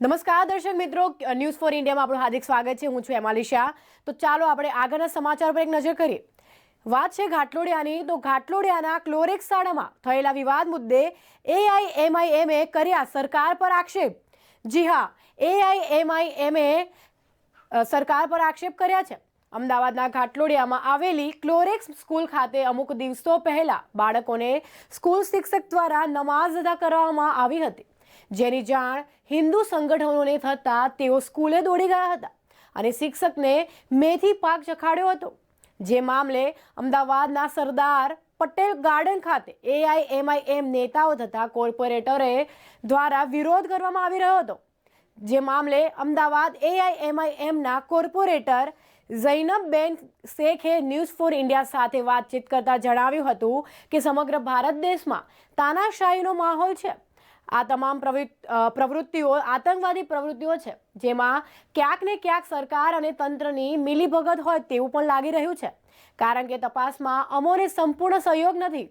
નમસ્કાર દર્શક મિત્રો, ન્યૂઝ ફોર ઇન્ડિયામાં આપણું હાર્દિક સ્વાગત છે. હું છું એમાલી શાહ. તો ચાલો આપણે આગળના સમાચાર પર એક નજર કરીએ. વાત છે ઘાટલોડિયાની. તો ઘાટલોડિયાના ક્લોરેક્સ શાળામાં થયેલા વિવાદ મુદ્દે એઆઈએમઆઈએમએ કર્યા સરકાર પર આક્ષેપ. જી હા એઆઈએમઆઈએમએ સરકાર પર આક્ષેપ કર્યા છે. અમદાવાદના ઘાટલોડિયામાં આવેલી ક્લોરેક્સ સ્કૂલ ખાતે અમુક દિવસો પહેલા બાળકોને સ્કૂલ શિક્ષક દ્વારા નમાઝ અદા કરવામાં આવી હતી. જેની જાણ હિન્દુ સંગઠનોને થતાં તેઓ સ્કૂલે દોડી ગયા હતા અને શિક્ષકને મેથી પાક ચખાડ્યો હતો. જે મામલે અમદાવાદના સરદાર પટેલ ગાર્ડન ખાતે એઆઈએમઆઈએમ નેતાઓ તથા કોર્પોરેટરે દ્વારા વિરોધ કરવામાં આવી રહ્યો હતો. જે મામલે અમદાવાદ એઆઈએમઆઈએમના કોર્પોરેટર ઝૈનબબેન શેખે ન્યૂઝ ફોર ઇન્ડિયા સાથે વાતચીત કરતા જણાવ્યું હતું કે સમગ્ર ભારત દેશમાં તાનાશાહીનો માહોલ છે. આ તમામ પ્રવૃત્ત- અ, પ્રવૃત્તિઓ આતંકવાદી પ્રવૃત્તિઓ છે જેમાં ક્યાંક ને ક્યાંક સરકાર અને તંત્રની મિલીભગત હોય તેવું પણ લાગી રહ્યું છે કારણ કે તપાસમાં અમોને સંપૂર્ણ સહયોગ નથી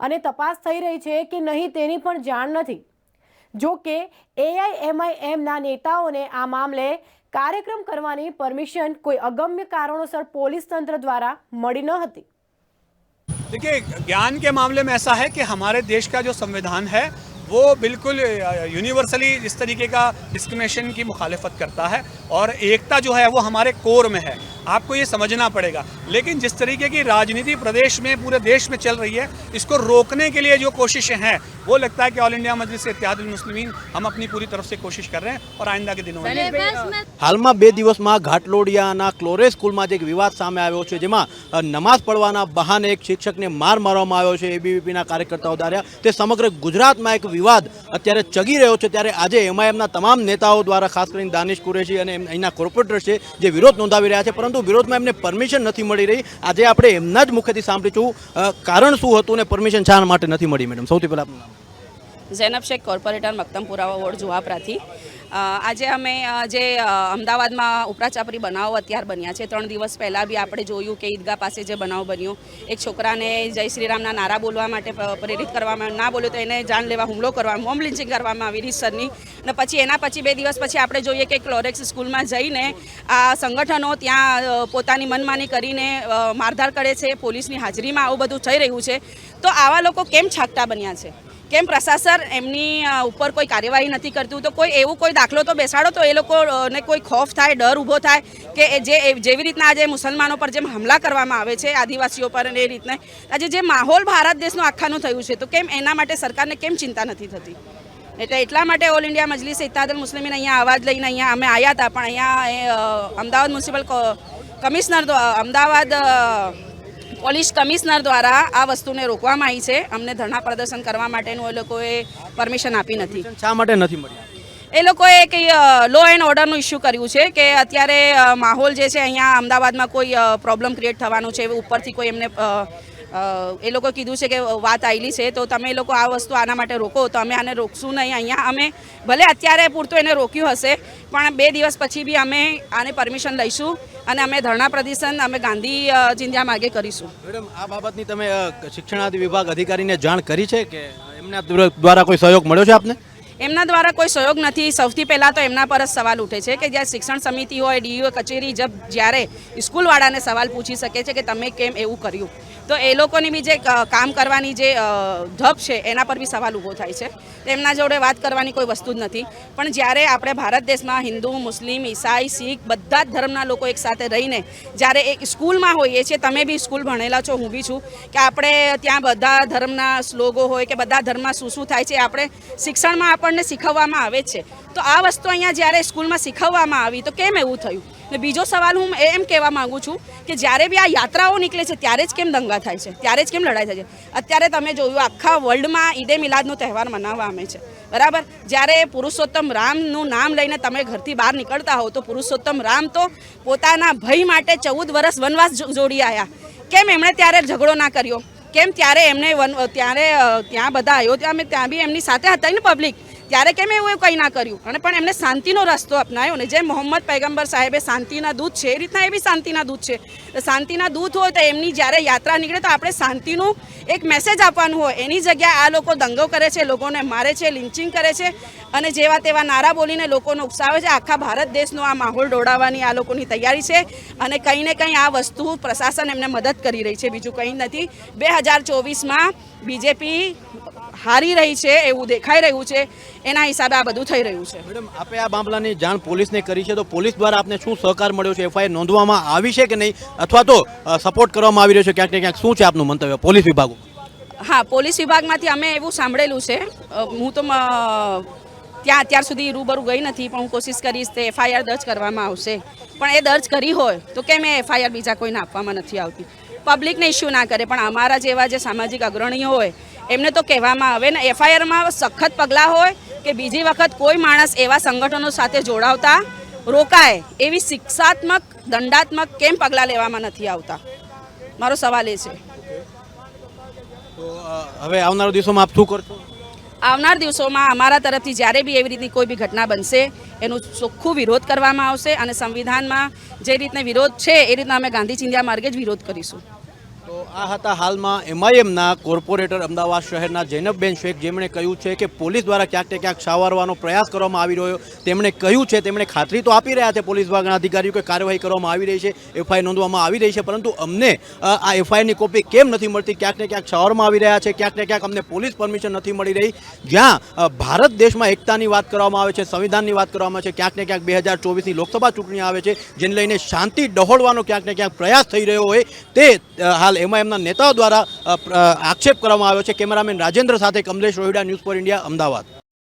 અને તપાસ થઈ રહી છે કે નહીં તેની પણ જાણ નથી જો કે એઆઈએમઆઈએમના નેતાઓને આ મામલે કાર્યક્રમ કરવાની પરમિશન કોઈ અગમ્ય કારણોસર પોલીસ તંત્ર દ્વારા મળી ન હતી देखिए ज्ञान के मामले में ऐसा है कि हमारे देश का जो संविधान है वो बिल्कुल यूनिवर्सली इस तरीके का डिस्क्रिमिनेशन की मुखालफत करता है और एकता जो है वो हमारे कोर में है। आपको ये समझना पड़ेगा। लेकिन जिस तरीके की राजनीति प्रदेश में, पूरे देश में चल रही है, इसको रोकने के लिए जो कोशिशें हैं वो लगता है कि ऑल इंडिया मजलिस इत्यादि मुस्लिमीन हम अपनी पूरी तरफ से कोशिश कर रहे हैं और आइंदा के दिनों में હાલમાં બે દિવસમાં ઘાટલોડિયાના ક્લોરેસ સ્કૂલમાં જે એક વિવાદ સામે આવ્યો છે જેમાં અ, નમાઝ પડવાના બહાને એક શિક્ષકને માર મારવામાં આવ્યો છે એબીવીપીના કાર્યકર્તાઓ દ્વારા તે સમગ્ર ગુજરાતમાં એક વિવાદ અત્યારે ચગી રહ્યો છે ત્યારે આજે એમઆઈએમના તમામ નેતાઓ દ્વારા ખાસ કરીને દાનિશ કુરેશી અને એમ- અહીંના કોર્પોરેટર છે જે વિરોધ નોંધાવી રહ્યા છે પરંતુ વિરોધમાં એમને પરમિશન નથી મળી રહી આજે આપણે એમના જ મુખેથી સાંભળીશું અ, કારણ શું હતું અને પરમિશન શા માટે નથી મળી મેડમ સૌથી પહેલાં આપનું નામ ઝેનબ શેખ કોર્પોરેટર મક્તમપુરા વોર્ડ જુહાપરાથી આજે અમે જે અમદાવાદમાં ઉપરાચાપરી બનાવો અત્યાર બન્યા છે. ત્રણ દિવસ પહેલાં બી આપણે જોયું કે ઈદગાહ પાસે જે બનાવ બન્યો, એક છોકરાને જય શ્રીરામના નારા બોલવા માટે પ્રેરિત કરવામાં, ના બોલ્યો તો એને જાન લેવા હુમલો કરવામાં મોમ લિન્ચિંગ કરવામાં આવી રીતસરની અને પછી એના પછી બે દિવસ પછી આપણે જોઈએ કે ક્લોરેક્સ સ્કૂલમાં જઈને આ સંગઠનો ત્યાં પોતાની મનમાની કરીને મારધાર કરે છે, પોલીસની હાજરીમાં આવું બધું થઈ રહ્યું છે. તો આવા લોકો કેમ છાકટા બન્યા છે? કેમ પ્રશાસન એમની ઉપર કોઈ કાર્યવાહી નથી કરતું? તો કોઈ એવું કોઈ દાખલો તો બેસાડો તો એ લોકોને કોઈ ખોફ થાય, ડર ઊભો થાય કે જે જેવી રીતના આજે મુસલમાનો પર જેમ હમલા કરવામાં આવે છે, આદિવાસીઓ પર અને એ રીતના, આજે જે માહોલ ભારત દેશનું આખાનું થયું છે, તો કેમ એના માટે સરકારને કેમ ચિંતા નથી થતી? એટલે એટલા માટે ઓલ ઇન્ડિયા મજલિસ ઇત્તાદલ મુસ્લિમીને અહીંયા અવાજ લઈને અહીંયા અમે આવ્યા હતા પણ અહીંયા અમદાવાદ મ્યુનિસિપલ કમિશનર દ્વા- અમદાવાદ પોલીસ કમિશનર દ્વારા આ વસ્તુને રોકવામાં આવી છે. અમને ધરણા પ્રદર્શન કરવા માટેનું એ લોકોએ પરમિશન આપી નથી. શા માટે નથી મળી એ લોકોએ કંઈ લો એન્ડ ઓર્ડરનું ઇસ્યુ કર્યું છે કે અત્યારે માહોલ જે છે અહીંયા અમદાવાદમાં કોઈ પ્રોબ્લેમ ક્રિએટ થવાનું છે ઉપરથી કોઈ એમને એ લોકો કીધું છે કે વાત આવેલી છે તો તમે એ લોકો આ વસ્તુ આના માટે રોકો તો અમે આને રોકશું નહીં. અહીંયા અમે ભલે અત્યારે પૂરતું એને રોક્યું હશે પણ બે દિવસ પછી બી અમે આને પરમિશન લઈશું. અને અમે ધરણા પ્રદર્શન અમે ગાંધી ચિંધ્યા માર્ગે કરીશું. મેડમ આ બાબતની તમે શિક્ષણાધિ વિભાગ અધિકારીને જાણ કરી છે કે એમના દ્વારા કોઈ સહયોગ મળ્યો છે આપને? એમના દ્વારા કોઈ સહયોગ નથી. સૌથી પહેલાં તો એમના પર જ સવાલ ઉઠે છે કે જ્યાં શિક્ષણ સમિતિ હોય ડીયુ કચેરી જબ જ્યારે સ્કૂલવાળાને સવાલ પૂછી શકે છે કે તમે કેમ એવું કર્યું? તો એ લોકોની બી જે કામ કરવાની જે ઢબ છે, એના પર બી સવાલ ઊભો થાય છે. તેમના જોડે વાત કરવાની કોઈ વસ્તુ જ નથી. પણ જ્યારે આપણે ભારત દેશમાં હિન્દુ, મુસ્લિમ, ઈસાઈ, શીખ બધા જ ધર્મના લોકો એકસાથે રહીને જ્યારે એક સ્કૂલમાં હોઈએ છીએ, તમે બી સ્કૂલ ભણેલા છો, હું બી છું, કે આપણે ત્યાં બધા ધર્મના શ્લોગો હોય કે બધા ધર્મમાં શું શું થાય છે આપણે શિક્ષણમાં આપણને શીખવવામાં આવે છે. તો આ વસ્તુ અહીંયા જ્યારે સ્કૂલમાં શીખવવામાં આવી, તો કેમ એવું થયું? ને બીજો સવાલ હું એમ કહેવા માંગુ છું કે જ્યારે બી આ યાત્રાઓ નીકળે છે, ત્યારે જ કેમ દંગા થાય છે? ત્યારે જ કેમ લડાઈ થાય છે? અત્યારે તમે જોયું, આખા વર્લ્ડમાં ઈદે મિલાદનો તહેવાર મનાવવામાં આવે છે. બરાબર? જ્યારે પુરુષોત્તમ રામનું નામ લઈને તમે ઘરથી બહાર નીકળતા હો તો પુરુષોત્તમ રામ તો પોતાના ભય માટે ચૌદ વર્ષ વનવાસ જોડી આવ્યા કેમ એમણે ત્યારે ઝઘડો ના કર્યો? કેમ ત્યારે એમને વન, ત્યારે ત્યાં બધા આવ્યો ત્યાં અમે ત્યાં બી એમની સાથે હતા ને પબ્લિક ત્યારે કેમ એવું કંઈ ના કર્યું? અને પણ એમને શાંતિનો રસ્તો અપનાવ્યો ને જેમ મોહમ્મદ પૈગંબર સાહેબે શાંતિના દૂત છે, એ રીતના એ બી શાંતિના દૂત છે. તો શાંતિના દૂત હોય તો એમની જ્યારે યાત્રા નીકળે તો આપણે શાંતિનું એક મેસેજ આપવાનું હોય. એની જગ્યાએ આ લોકો દંગો કરે છે, લોકોને મારે છે લિન્ચિંગ કરે છે અને જેવા તેવા નારા બોલીને લોકોનો ઉકસાવે છે. આખા ભારત દેશનો આ માહોલ ડોળાવવાની આ લોકોની તૈયારી છે અને કંઈ ને કંઈ આ વસ્તુ પ્રશાસન એમને મદદ કરી રહી છે. બીજું કંઈ નથી. બે હજાર ચોવીસમાં બીજેપી હારી રહી છે એવું દેખાઈ રહ્યું છે એના હિસાબે આ બધું થઈ રહ્યું છે. મેડમ આપે આ મામલાની જાણ પોલીસને કરી છે તો પોલીસ દ્વારા આપને શું સહકાર મળ્યો છે એફઆઈઆર નોંધવામાં આવી છે કે નહીં? અથવા તો સપોર્ટ કરવામાં આવી રહ્યો છે ક્યાંક ને ક્યાંક શું છે આપનું મંતવ્ય પોલીસ વિભાગ? હા પોલીસ વિભાગમાંથી અમે એવું સાંભળેલું છે. હું તો ત્યાં અત્યાર સુધી રૂબરૂ ગઈ નથી પણ હું કોશિશ કરીશ તે એફઆઈઆર દર્જ કરવામાં આવશે. પણ એ દર્જ કરી હોય તો કેમ એ એફઆઈઆર બીજા કોઈને આપવામાં નથી આવતી? પબ્લિકને ઇસ્યુ ના કરે પણ અમારા જેવા જે સામાજિક અગ્રણીઓ હોય એમને તો કહેવામાં આવે ને એફઆઈઆરમાં સખત પગલાં હોય કે બીજી વખત કોઈ માણસ એવા સંગઠનો સાથે જોડાવતા રોકાય એવી શિક્ષાત્મક દંડાત્મક કેમ પગલાં લેવામાં નથી આવતા? મારો સવાલ એ છે. હવે આવનારા દિવસોમાં આપ શું કરશો? આવનાર દિવસોમાં અમારા તરફથી જ્યારે બી એવી રીતની કોઈ બી ઘટના બનશે એનું ચોખ્ખું વિરોધ કરવામાં આવશે અને સંવિધાનમાં જે રીતને વિરોધ છે એ રીતના અમે ગાંધી ચિંધ્યા માર્ગે જ વિરોધ કરીશું. તો આ હતા હાલમાં એમઆઈએમના કોર્પોરેટર અમદાવાદ શહેરના જૈનબબેન શેખ જેમણે કહ્યું છે કે પોલીસ દ્વારા ક્યાંક ને ક્યાંક સાવરવાનો પ્રયાસ કરવામાં આવી રહ્યો. તેમણે કહ્યું છે તેમણે ખાતરી તો આપી રહ્યા છે પોલીસ વિભાગના અધિકારીઓ કે કાર્યવાહી કરવામાં આવી રહી છે એફઆઈ નોંધવામાં આવી રહી છે પરંતુ અમને આ એફઆઈઆરની કોપી કેમ નથી મળતી? ક્યાંક ને ક્યાંક સાવરમાં આવી રહ્યા છે ક્યાંક ને ક્યાંક અમને પોલીસ પરમિશન નથી મળી રહી. જ્યાં ભારત દેશમાં એકતાની વાત કરવામાં આવે છે સંવિધાનની વાત કરવામાં આવે છે ક્યાંક ને ક્યાંક બે હજાર ચોવીસની લોકસભા ચૂંટણી આવે છે જેને લઈને શાંતિ ડહોળવાનો ક્યાંક ને ક્યાંક પ્રયાસ થઈ રહ્યો હોય તે અ, એમાં એમના નેતાઓ દ્વારા આક્ષેપ કરવામાં આવ્યો છે. કેમેરામેન રાજેન્દ્ર સાથે Kamlesh Rohida, news for India, Ahmedabad.